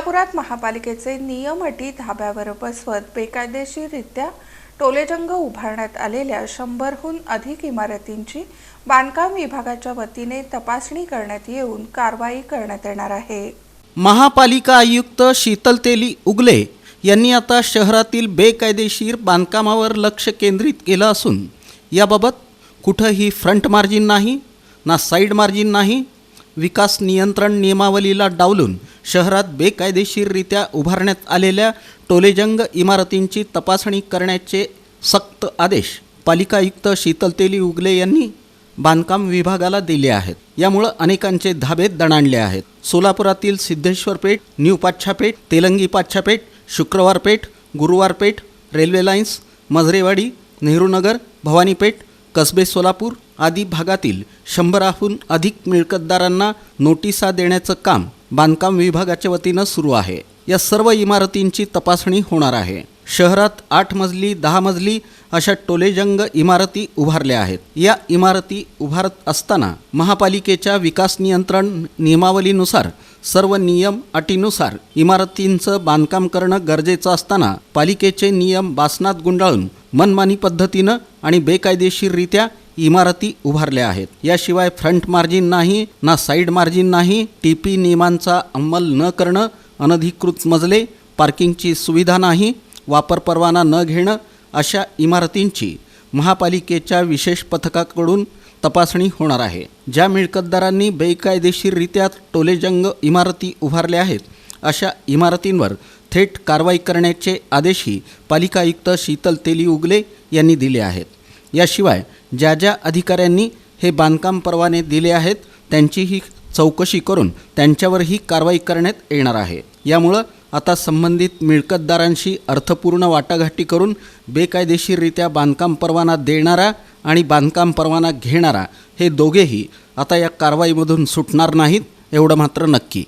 सोलापुरात महापालिकेचे नियम अटी धाब्यावर बसवत बेकायदेशीररित्या टोलेजंग उभारण्यात आलेल्या शंभरहून अधिक इमारतींची बांधकाम विभागाच्या वतीने तपासणी करण्यात येऊन कारवाई करण्यात येणार आहे. महापालिका आयुक्त शीतल तेली उगले यांनी आता शहरातील बेकायदेशीर बांधकामावर लक्ष केंद्रित केलं असून याबाबत कुठंही फ्रंट मार्जिन नाही ना साईड मार्जिन नाही विकास नियंत्रण नियमावलीला डावलून शहरात बेकायदेशीररित्या उभारण्यात आलेल्या टोलेजंग इमारतींची तपासणी करण्याचे सक्त आदेश पालिका आयुक्त शीतल तेली उगले यांनी बांधकाम विभागाला दिले आहेत. यामुळं अनेकांचे धाबे दणाणले आहेत. सोलापुरातील Siddheshwar Peth new Pachhapeth Telangi Pachhapeth Shukrawar Peth Guruwar Peth railway lines Majrewadi Nehrunagar Bhavanipeth Kasbe Solapur आदी भागातील शंभराहून अधिक मिळकतदारांना नोटिसा देण्याचं काम बांधकाम विभागाच्या वतीनं सुरू आहे. या सर्व इमारतींची तपासणी होणार आहे. शहरात आठ मजली दहा मजली अशा टोलेजंग इमारती उभारल्या आहेत. या इमारती उभारत असताना महापालिकेच्या विकास नियंत्रण नियमावलीनुसार सर्व नियम अटीनुसार इमारतींचं बांधकाम करणं गरजेचं असताना पालिकेचे नियम बासनात गुंडाळून मनमानी पद्धतीनं आणि बेकायदेशीररित्या इमारती उभारल्या आहेत. याशिवाय फ्रंट मार्जिन नाही ना साईड मार्जिन नाही टी पी नियमांचा अंमल न करणं अनधिकृत मजले पार्किंगची सुविधा नाही वापर परवाना न घेणं अशा इमारतींची महापालिकेच्या विशेष पथकाकडून तपासणी होणार आहे. ज्या मिळकतदारांनी बेकायदेशीररित्या टोलेजंग इमारती उभारल्या आहेत अशा इमारतींवर थेट कारवाई करण्याचे आदेशही पालिका आयुक्त शीतल तेली उगले यांनी दिले आहेत. याशिवाय ज्या ज्या अधिकाऱ्यांनी हे बांधकाम परवाने दिले आहेत त्यांचीही चौकशी करून त्यांच्यावरही कारवाई करण्यात येणार आहे. यामुळं आता संबंधित मिळकतदारांशी अर्थपूर्ण वाटाघाटी करून बेकायदेशीररित्या बांधकाम परवाना देणारा आणि बांधकाम परवाना घेणारा हे दोघेही आता या कारवाईमधून सुटणार नाहीत एवढं मात्र नक्की.